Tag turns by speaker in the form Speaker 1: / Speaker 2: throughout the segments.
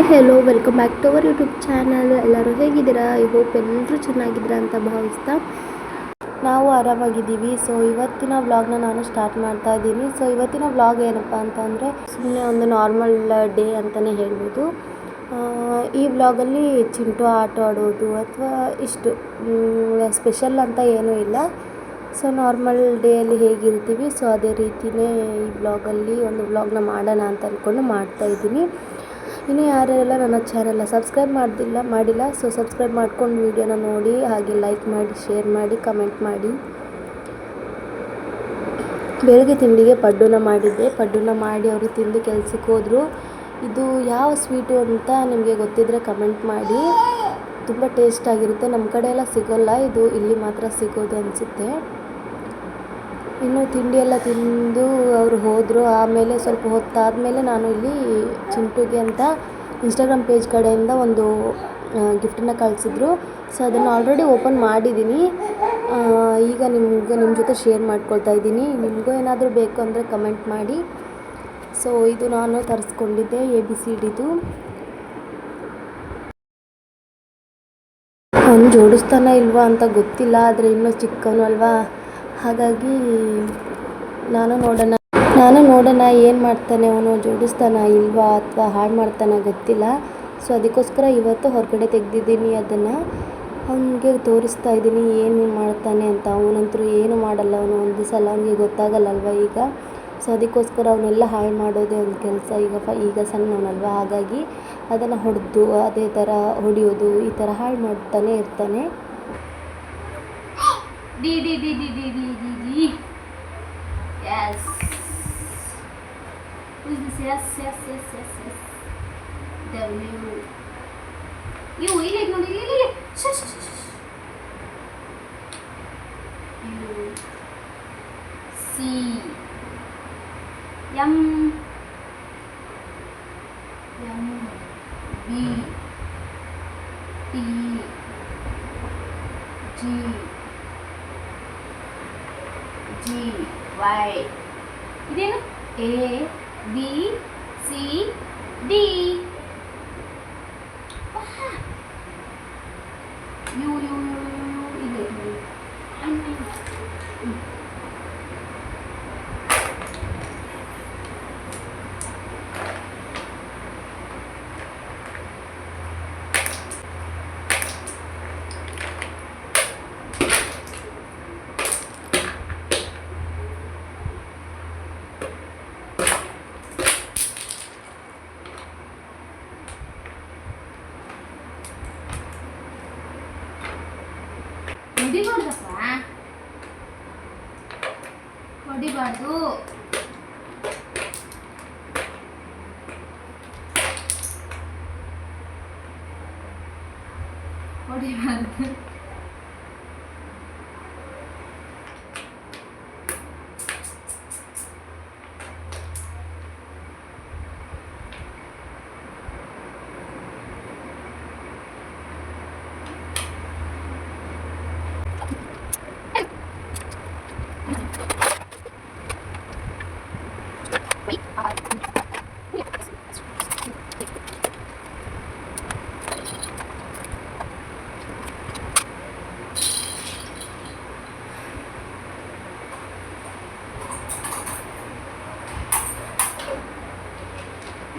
Speaker 1: Hi hello welcome back to our YouTube channel ಎಲ್ಲರೂ ಹೇಗಿದ್ದೀರಾ? I hope ಎಲ್ಲರೂ ಚೆನ್ನಾಗಿದ್ದೀರಾ ಅಂತ ಭಾವಿಸ್ತಾ. ನಾವು ಆರಾಮಾಗಿದ್ದೀವಿ. ಸೊ ಇವತ್ತಿನ ವ್ಲಾಗ್ನ ನಾನು ಸ್ಟಾರ್ಟ್ ಮಾಡ್ತಾ ಇದ್ದೀನಿ. ಸೊ ಇವತ್ತಿನ ವ್ಲಾಗ್ ಏನಪ್ಪ ಅಂತಂದರೆ ಸುಮ್ಮನೆ ಒಂದು ನಾರ್ಮಲ್ ಡೇ ಅಂತಲೇ ಹೇಳ್ಬೋದು. ಈ ವ್ಲಾಗಲ್ಲಿ ಚಿಂಟು ಆಟ ಆಡೋದು ಅಥವಾ ಇಷ್ಟು ಸ್ಪೆಷಲ್ ಅಂತ ಏನೂ ಇಲ್ಲ. ಸೊ ನಾರ್ಮಲ್ ಡೇಯಲ್ಲಿ ಹೇಗಿರ್ತೀವಿ? ಸೊ ಅದೇ ರೀತಿಯೇ ಈ ವ್ಲಾಗಲ್ಲಿ ಒಂದು ವ್ಲಾಗ್ನ ಮಾಡೋಣ ಅಂತ ಅಂದ್ಕೊಂಡು ಮಾಡ್ತಾ ಇದ್ದೀನಿ. ಇನ್ನು ಯಾರೆಲ್ಲ ನನ್ನ ಚಾನಲ್ನ ಸಬ್ಸ್ಕ್ರೈಬ್ ಮಾಡ್ದಿಲ್ಲ, ಮಾಡಿಲ್ಲ ಸೊ ಸಬ್ಸ್ಕ್ರೈಬ್ ಮಾಡ್ಕೊಂಡು ವೀಡಿಯೋನ ನೋಡಿ, ಹಾಗೆ ಲೈಕ್ ಮಾಡಿ ಶೇರ್ ಮಾಡಿ ಕಮೆಂಟ್ ಮಾಡಿ. ಬೆಳಗ್ಗೆ ತಿಂಡಿಗೆ ಪಡ್ಡುನ ಮಾಡಿದ್ದೆ. ಪಡ್ಡುನ ಮಾಡಿ ಅವರು ತಿಂದು ಕೆಲಸಕ್ಕೆ ಹೋದರು. ಇದು ಯಾವ ಸ್ವೀಟು ಅಂತ ನಿಮಗೆ ಗೊತ್ತಿದ್ದರೆ ಕಮೆಂಟ್ ಮಾಡಿ. ತುಂಬ ಟೇಸ್ಟ್ ಆಗಿರುತ್ತೆ. ನಮ್ಮ ಕಡೆ ಎಲ್ಲ ಸಿಗೋಲ್ಲ. ಇದು ಇಲ್ಲಿ ಮಾತ್ರ ಸಿಗೋದು ಅನಿಸುತ್ತೆ. ಇನ್ನು ತಿಂಡಿ ಎಲ್ಲ ತಿಂದು ಅವರು ಹೋದರು. ಆಮೇಲೆ ಸ್ವಲ್ಪ ಹೊತ್ತಾದಮೇಲೆ ನಾನು ಇಲ್ಲಿ ಚಿಂಟುಗೆ ಅಂತ ಇನ್ಸ್ಟಾಗ್ರಾಮ್ ಪೇಜ್ ಕಡೆಯಿಂದ ಒಂದು ಗಿಫ್ಟನ್ನು ಕಳಿಸಿದ್ರು. ಸೊ ಅದನ್ನು ಆಲ್ರೆಡಿ ಓಪನ್ ಮಾಡಿದ್ದೀನಿ ಈಗ ನಿಮ್ಗೆ ನಿಮ್ಮ ಜೊತೆ ಶೇರ್ ಮಾಡ್ಕೊಳ್ತಾ ಇದ್ದೀನಿ. ನಿಮಗೂ ಏನಾದರೂ ಬೇಕು ಅಂದರೆ ಕಮೆಂಟ್ ಮಾಡಿ. ಸೊ ಇದು ನಾನು ತರಿಸ್ಕೊಂಡಿದ್ದೆ ಎ ಬಿ ಸಿ ಡಿದು ಅವ್ನು ಜೋಡಿಸ್ತಾನ ಇಲ್ವಾ ಅಂತ ಗೊತ್ತಿಲ್ಲ, ಆದರೆ ಇನ್ನೂ ಚಿಕ್ಕವನು ಅಲ್ವಾ? ಹಾಗಾಗಿ ನಾನು ನೋಡೋಣ ನಾನು ನೋಡೋಣ ಏನು ಮಾಡ್ತಾನೆ ಅವನು, ಜೋಡಿಸ್ತಾನ ಇಲ್ವಾ ಅಥವಾ ಹಾಳು ಮಾಡ್ತಾನ ಗೊತ್ತಿಲ್ಲ. ಸೊ ಅದಕ್ಕೋಸ್ಕರ ಇವತ್ತು ಹೊರಗಡೆ ತೆಗೆದಿದ್ದೀನಿ ಅದನ್ನು. ಅವನಿಗೆ ತೋರಿಸ್ತಾ ಇದ್ದೀನಿ ಏನು ಮಾಡ್ತಾನೆ ಅಂತ. ಅವನಂತರೂ ಏನು ಮಾಡಲ್ಲ ಅವನು. ಒಂದು ಸಲ ಅವನಿಗೆ ಗೊತ್ತಾಗಲ್ಲಲ್ವ ಈಗ. ಸೊ ಅದಕ್ಕೋಸ್ಕರ ಅವನ್ನೆಲ್ಲ ಹಾಳು ಮಾಡೋದೇ ಒಂದು ಕೆಲಸ. ಈಗ ಫ, ಈಗ ಸಣ್ಣವನಲ್ವ? ಹಾಗಾಗಿ ಅದನ್ನು ಹೊಡೆದು, ಅದೇ ಥರ ಹೊಡೆಯೋದು, ಈ ಥರ ಹಾಳು ಮಾಡ್ತಾನೆ ಇರ್ತಾನೆ.
Speaker 2: D D D D D D D D. Yes. Who's this? Yes, yes, yes, yes, yes. W. You ಇಲ್ಲಿ ನೋಡಿ ಇಲ್ಲಿ ಇಲ್ಲಿ ಶಶ್ ಶಶ್ ಶಶ್. U. C. M. M. B. T. G. G Y ಇದೇನು A B C D Jadi mau? Mau dibantu? Mau dibantu?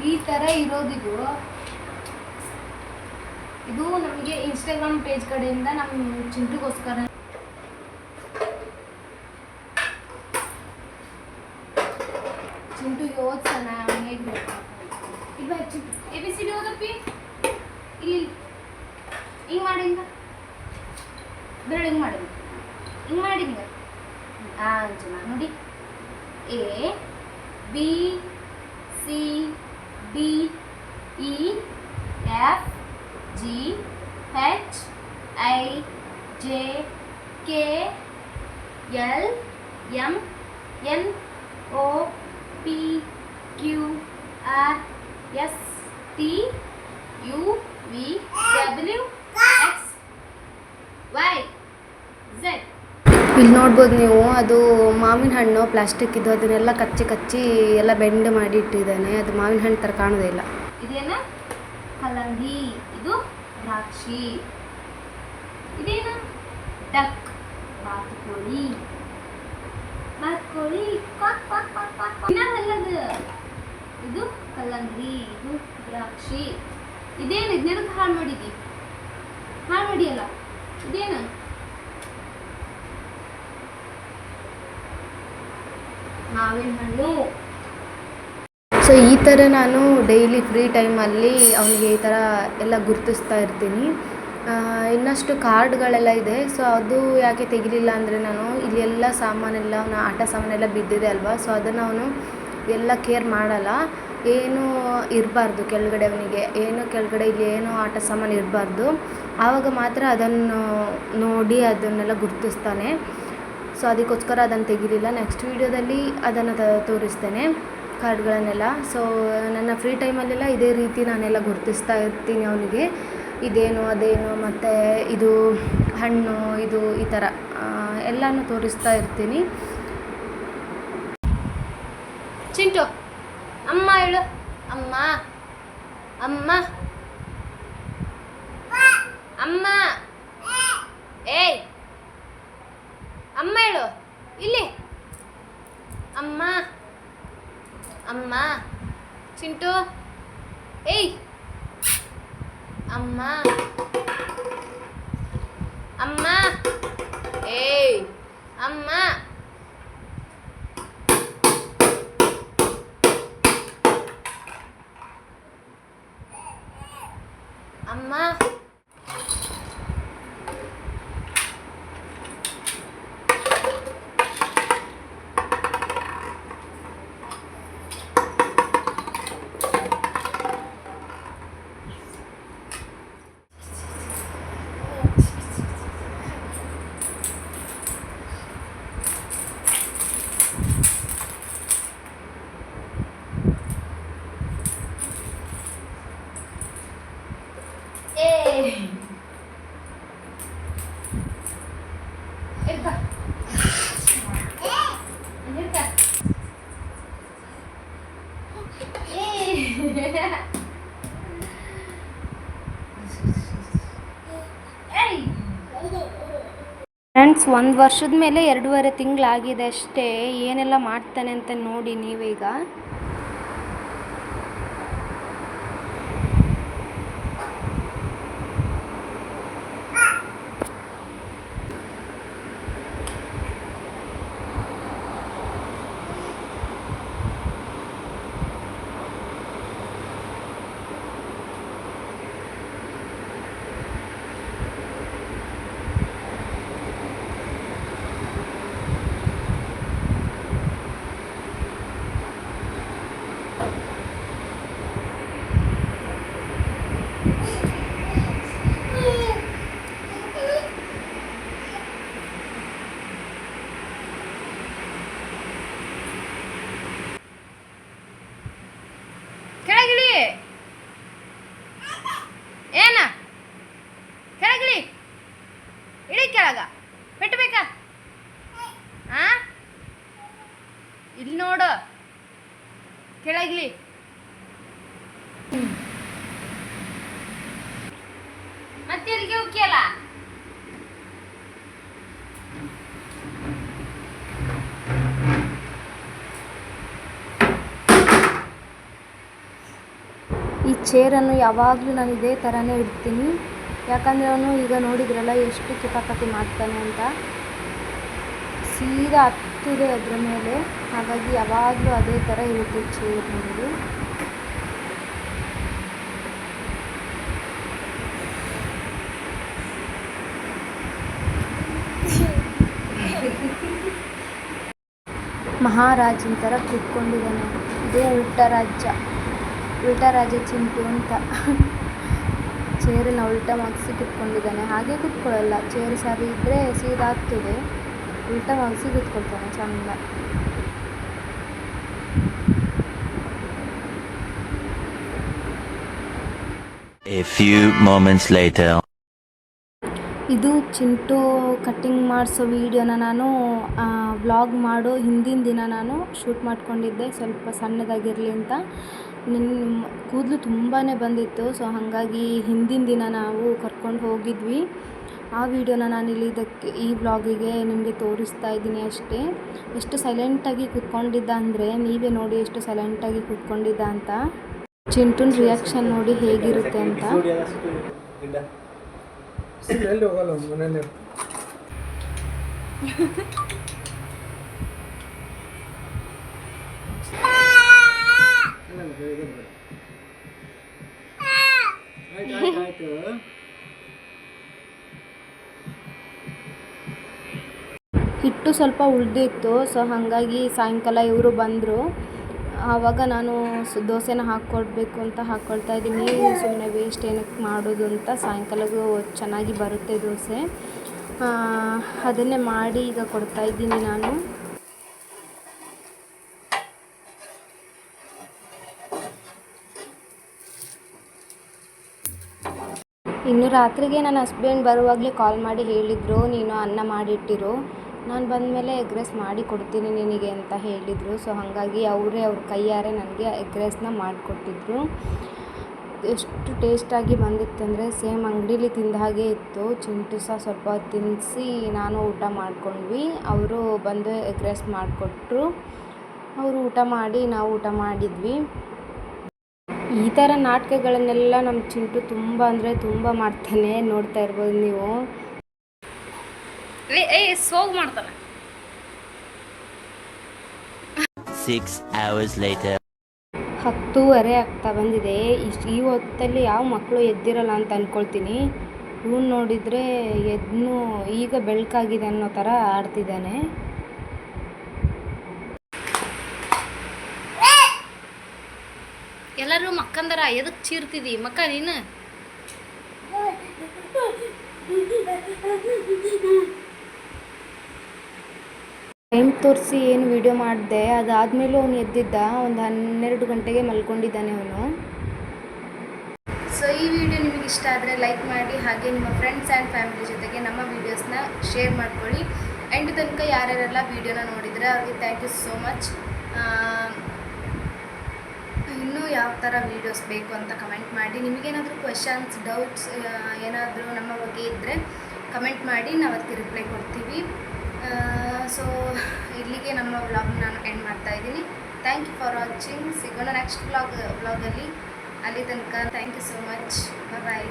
Speaker 2: ಈ ತರ ಇರೋದಿದು ಇದು. ನಮಗೆ Instagram page ಕಡೆಯಿಂದ ನಮ್ಮ ಚಿಂಟುಗೋಸ್ಕರ. ಚಿಂಟು ಯೋಚನ ಹೇಗೆ ಇಲ್ಲ Chintu? A B C D ಓದಪ್ಪಿ? ಇಲ್ಲಿ, ಹಿಂಗೆ ಮಾಡಿ ಹಿಂಗ. ಬೆರಳು ಹಿಂಗೆ ಮಾಡಿ. ಹಿಂಗೆ ಮಾಡಿ ಹಿಂಗ. ಹಾಂ ಚೆನ್ನಾಗಿ ನೋಡಿ. A, B, C B E F G H I J K L M N O P Q R S
Speaker 1: T ನೋಡ್ಬೋದು ನೀವು. ಅದು ಮಾವಿನ ಹಣ್ಣು ಪ್ಲಾಸ್ಟಿಕ್ ಇದು, ಅದನ್ನೆಲ್ಲ ಕಚ್ಚಿ ಕಚ್ಚಿ ಎಲ್ಲ ಬೆಂಡ್ ಮಾಡಿ ಇಟ್ಟಿದ್ದಾನೆ. ಅದು ಮಾವಿನ ಹಣ್ಣು ತರ ಕಾಣೋದೇ ಇಲ್ಲ.
Speaker 2: ಇದೇನ?
Speaker 3: ಕಲ್ಲಂಗಡಿ ಇದು ದ್ರಾಕ್ಷಿ. ಇದೇನು? ಡಕ್ ಬಾತುಕೋಳಿ. ಬಾತುಕೋಳಿ ಕ್ವಾಕ್ ಕ್ವಾಕ್ ಕ್ವಾಕ್ ಕ್ವಾಕ್. ಇನ್ನೊಂದಲ್ಲದು ಇದು ಕಲ್ಲಂಗಡಿ ಇದು ದ್ರಾಕ್ಷಿ. ಇದೇನು ಇದನ್ನೆದಕ್ಕೆ ಹಾಳು ಮಾಡಿದಿ? ಹಾಳು ಮಾಡಿಯಲ್ಲ? ಇದೇನು? ಮಾವಿನ ಹಣ್ಣು.
Speaker 2: ಸೊ ಈ ಥರ ನಾನು ಡೈಲಿ ಫ್ರೀ ಟೈಮಲ್ಲಿ ಅವನಿಗೆ ಈ ಥರ ಎಲ್ಲ ಗುರುತಿಸ್ತಾ ಇರ್ತೀನಿ. ಇನ್ನಷ್ಟು ಕಾರ್ಡ್ಗಳೆಲ್ಲ ಇದೆ. ಸೊ ಅದು ಯಾಕೆ ತೆಗಿಲಿಲ್ಲ ಅಂದರೆ ನಾನು ಇಲ್ಲಿ ಎಲ್ಲ ಸಾಮಾನೆಲ್ಲ ಅವನ ಆಟ ಸಾಮಾನೆಲ್ಲ ಬಿದ್ದಿದೆ ಅಲ್ವಾ? ಸೊ ಅದನ್ನು ಅವನು ಎಲ್ಲ ಕೇರ್ ಮಾಡಲ್ಲ. ಏನು ಇರಬಾರ್ದು ಕೆಳಗಡೆ ಅವನಿಗೆ. ಏನು ಕೆಳಗಡೆ ಇಲ್ಲಿ ಏನು ಆಟ ಸಾಮಾನು ಇರಬಾರ್ದು. ಆವಾಗ ಮಾತ್ರ ಅದನ್ನು ನೋಡಿ ಅದನ್ನೆಲ್ಲ ಗುರುತಿಸ್ತಾನೆ. ಸೊ ಅದಕ್ಕೋಸ್ಕರ ಅದನ್ನು ತೆಗೀಲಿಲ್ಲ. ನೆಕ್ಸ್ಟ್ ವೀಡಿಯೋದಲ್ಲಿ ಅದನ್ನು ತೋರಿಸ್ತೇನೆ ಕಾರ್ಡ್ಗಳನ್ನೆಲ್ಲ ಸೊ ನನ್ನ ಫ್ರೀ ಟೈಮಲ್ಲೆಲ್ಲ ಇದೇ ರೀತಿ ನಾನೆಲ್ಲ ಗುರುತಿಸ್ತಾ ಇರ್ತೀನಿ ಅವನಿಗೆ. ಇದೇನು, ಅದೇನು, ಮತ್ತು ಇದು ಹಣ್ಣು, ಇದು ಈ ಥರ ಎಲ್ಲನೂ ತೋರಿಸ್ತಾ ಇರ್ತೀನಿ.
Speaker 3: ಚಿಂಟು, ಅಮ್ಮ ಹೇಳು. ಅಮ್ಮ ಅಮ್ಮ ಏಯ್ ಅಮ್ಮ ಹೇಳು ಇಲ್ಲಿ ಅಮ್ಮ ಅಮ್ಮ ಚಿಂಟು ಏಯ್ ಅಮ್ಮ ಅಮ್ಮ ಏಯ್ ಅಮ್ಮ ಅಮ್ಮ ಏ ಎದ್ದ. ಎದ್ದ. ಏ. ಏಯ್.
Speaker 2: ಫ್ರೆಂಡ್ಸ್ ಒಂದು ವರ್ಷದ ಮೇಲೆ ಎರಡೂವರೆ ತಿಂಗಳಾಗಿದೆ ಅಷ್ಟೇ. ಏನೆಲ್ಲ ಮಾಡ್ತಾನೆ ಅಂತ ನೋಡಿ ನೀವೀಗ
Speaker 3: ಕೆಳಗಿಳಿ ಏನ ಕೆಳಗಿಳಿ ಇಳಿ ಕೆಳಗ ಪೆಟ್ಟು ಬೇಕಾ ಆ ಇಲ್ಲಿ ನೋಡು ಕೆಳಗಿಳಿ ಮತ್ತೆ
Speaker 2: ಈ ಚೇರನ್ನು ಯಾವಾಗಲೂ ನಾನು ಇದೇ ಥರನೇ ಇಡ್ತೀನಿ. ಯಾಕಂದರೆ ಅವನು ಈಗ ನೋಡಿದ್ರಲ್ಲ ಎಷ್ಟು ಕಿತಾಪತಿ ಮಾಡ್ತಾನೆ ಅಂತ. ಸೀದಾ ಹತ್ತಿದೆ ಅದರ ಮೇಲೆ. ಹಾಗಾಗಿ ಯಾವಾಗಲೂ ಅದೇ ಥರ ಇರುತ್ತೆ ಚೇರ್ ನಮ್ಮದು ಮಹಾರಾಜನ ಥರ ಕೂತ್ಕೊಂಡಿದ್ದಾನೆ. ಇದೇ ಉಲ್ಟ ರಾಜ್ಯ ಚಿಂಟು ಅಂತ. ಚೇರನ್ನ ಉಲ್ಟ ಮಗ್ಸಿ ಕೂತ್ಕೊಂಡಿದ್ದಾನೆ. ಹಾಗೆ ಕೂತ್ಕೊಳ್ಳಲ್ಲ. ಚೇರ್ ಸರಿ ಇದ್ದರೆ ಸೀದಾಗ್ತದೆ. ಉಲ್ಟ ಮಗ್ಸಿ ಕೂತ್ಕೊಳ್ತಾನೆ ಚಂದ.
Speaker 4: A few moments later.
Speaker 2: ಇದು ಚಿಂಟು ಕಟ್ಟಿಂಗ್ ಮಾಡಿಸೋ ವೀಡಿಯೋನ ನಾನು ವ್ಲಾಗ್ ಮಾಡೋ ಹಿಂದಿನ ದಿನ ನಾನು ಶೂಟ್ ಮಾಡಿಕೊಂಡಿದ್ದೆ. ಸ್ವಲ್ಪ ಸಣ್ಣದಾಗಿರಲಿ ಅಂತ. ನಿನ್ನ ಕೂದಲು ತುಂಬಾ ಬಂದಿತ್ತು. ಸೊ ಹಾಗಾಗಿ ಹಿಂದಿನ ದಿನ ನಾವು ಕರ್ಕೊಂಡು ಹೋಗಿದ್ವಿ. ಆ ವಿಡಿಯೋನ ನಾನು ಇಲ್ಲಿ ಇದಕ್ಕೆ, ಈ ವ್ಲಾಗಿಗೆ ನಿಮಗೆ ತೋರಿಸ್ತಾ ಇದ್ದೀನಿ ಅಷ್ಟೇ. ಎಷ್ಟು ಸೈಲೆಂಟಾಗಿ ಕೂತ್ಕೊಂಡಿದ್ದ ಅಂದರೆ, ನೀವೇ ನೋಡಿ ಎಷ್ಟು ಸೈಲೆಂಟಾಗಿ ಕೂತ್ಕೊಂಡಿದ್ದ ಅಂತ. ಚಿಂಟುನ್ ರಿಯಾಕ್ಷನ್ ನೋಡಿ ಹೇಗಿರುತ್ತೆ ಅಂತ.
Speaker 5: ಎಲ್ಲಿ ಹೋಗಲ್ಲ ಮನೇಲಿ
Speaker 2: ಹಿಟ್ಟು ಸ್ವಲ್ಪ ಉಳಿದಿತ್ತು ಸೊ ಹಾಗಾಗಿ ಸಾಯಂಕಾಲ ಇವರು ಬಂದರು. ಆವಾಗ ನಾನು ಸ್ ದೋಸೆನ ಹಾಕ್ಕೊಡ್ಬೇಕು ಅಂತ ಹಾಕ್ಕೊಳ್ತಾ ಇದ್ದೀನಿ. ಸುಮ್ಮನೆ ವೇಸ್ಟ್ ಏನಕ್ಕೆ ಮಾಡೋದು ಅಂತ ಸಾಯಂಕಾಲಗೂ ಚೆನ್ನಾಗಿ ಬರುತ್ತೆ ದೋಸೆ. ಅದನ್ನೇ ಮಾಡಿ ಈಗ ಕೊಡ್ತಾ ಇದ್ದೀನಿ ನಾನು. ಇನ್ನು ರಾತ್ರಿಗೆ ನನ್ನ ಹಸ್ಬೆಂಡ್ ಬರುವಾಗಲೇ ಕಾಲ್ ಮಾಡಿ ಹೇಳಿದರು. ನೀನು ಅನ್ನ ಮಾಡಿಟ್ಟಿರು. ನಾನು ಬಂದಮೇಲೆ ಎಗ್ ರೈಸ್ ಮಾಡಿ ಕೊಡ್ತೀನಿ ನಿನಗೆ ಅಂತ ಹೇಳಿದರು. ಸೊ ಹಾಗಾಗಿ ಅವರೇ ಅವ್ರ ಕೈಯಾರೆ ನನಗೆ ಎಗ್ ರೈಸ್ನ ಮಾಡಿಕೊಟ್ಟಿದ್ರು. ಎಷ್ಟು ಟೇಸ್ಟಾಗಿ ಬಂದಿತ್ತಂದರೆ ಸೇಮ್ ಅಂಗಡೀಲಿ ತಿಂದ ಹಾಗೆ ಇತ್ತು. ಚಿಂಟು ಸಹ ಸ್ವಲ್ಪ ತಿನ್ನಿಸಿ ನಾನು ಊಟ ಮಾಡ್ಕೊಂಡ್ವಿ. ಅವರು ಬಂದು ಎಗ್ ರೈಸ್ ಮಾಡಿಕೊಟ್ರು. ಅವರು ಊಟ ಮಾಡಿ ನಾವು ಊಟ ಮಾಡಿದ್ವಿ. ಈ ಥರ ನಾಟಕಗಳನ್ನೆಲ್ಲ ನಮ್ಮ ಚಿಂಟು ತುಂಬ ಅಂದರೆ ತುಂಬ ಮಾಡ್ತಾನೆ ನೋಡ್ತಾ ಇರ್ಬೋದು ನೀವು.
Speaker 3: ಏ ಏ ಸೋಗ್ ಮಾಡ್ತಾನೆ.
Speaker 4: Six hours later.
Speaker 2: ಹತ್ತೂವರೆ ಆಗ್ತಾ ಬಂದಿದೆ. ಇಷ್ಟು ಈ ಹೊತ್ತಲ್ಲಿ ಯಾವ ಮಕ್ಕಳು ಎದ್ದಿರಲ್ಲ ಅಂತ ಅನ್ಕೊಳ್ತೀನಿ. ಇವನು ನೋಡಿದರೆ ಎದ್ನು ಈಗ ಬೆಳಕಾಗಿದೆ ಅನ್ನೋ ಥರ ಆಡ್ತಿದ್ದಾನೆ.
Speaker 3: ಎಲ್ಲರೂ ಮಕ್ಕಂದರ ಎದಕ್ಕೆ ಚೀರ್ತಿದಿ? ಮಕ್ಕ ನೀನು?
Speaker 2: ಟೈಮ್ ತೋರಿಸಿ ಏನು ವಿಡಿಯೋ ಮಾಡಿದೆ, ಅದಾದಮೇಲೂ ಅವನು ಎದ್ದಿದ್ದ, ಒಂದು ಹನ್ನೆರಡು ಗಂಟೆಗೆ ಮಲ್ಕೊಂಡಿದ್ದಾನೆ ಅವನು. ಸೊ ಈ ವಿಡಿಯೋ ನಿಮಗೆ ಇಷ್ಟ ಆದರೆ ಲೈಕ್ ಮಾಡಿ, ಹಾಗೆ ನಿಮ್ಮ ಫ್ರೆಂಡ್ಸ್ ಆ್ಯಂಡ್ ಫ್ಯಾಮಿಲಿ ಜೊತೆಗೆ ನಮ್ಮ ವೀಡಿಯೋಸ್ನ ಶೇರ್ ಮಾಡ್ಕೊಳ್ಳಿ. ಎಂಡ್ ತನಕ ಯಾರ್ಯಾರೆಲ್ಲ ವಿಡಿಯೋನ ನೋಡಿದರೆ ಅವ್ರಿಗೆ ಥ್ಯಾಂಕ್ ಯು ಸೋ ಮಚ್ ಇನ್ನೂ ಯಾವ ಥರ ವೀಡಿಯೋಸ್ ಬೇಕು ಅಂತ ಕಮೆಂಟ್ ಮಾಡಿ. ನಿಮಗೇನಾದರೂ ಕ್ವೆಶನ್ಸ್ ಡೌಟ್ಸ್ ಏನಾದರೂ ನಮ್ಮ ಬಗ್ಗೆ ಇದ್ದರೆ ಕಮೆಂಟ್ ಮಾಡಿ, ನಾವು ಅದಕ್ಕೆ ರಿಪ್ಲೈ ಕೊಡ್ತೀವಿ. ಸೊ ಇಲ್ಲಿಗೆ ನಮ್ಮ ವ್ಲಾಗ್ ನಾನು ಎಂಡ್ ಮಾಡ್ತಾ ಇದ್ದೀನಿ. ಥ್ಯಾಂಕ್ ಯು ಫಾರ್ ವಾಚಿಂಗ್ ಸಿಗೋಣ ನೆಕ್ಸ್ಟ್ ವ್ಲಾಗ್ ವ್ಲಾಗಲ್ಲಿ ಅಲ್ಲಿ. ತನಕ thank you so much bye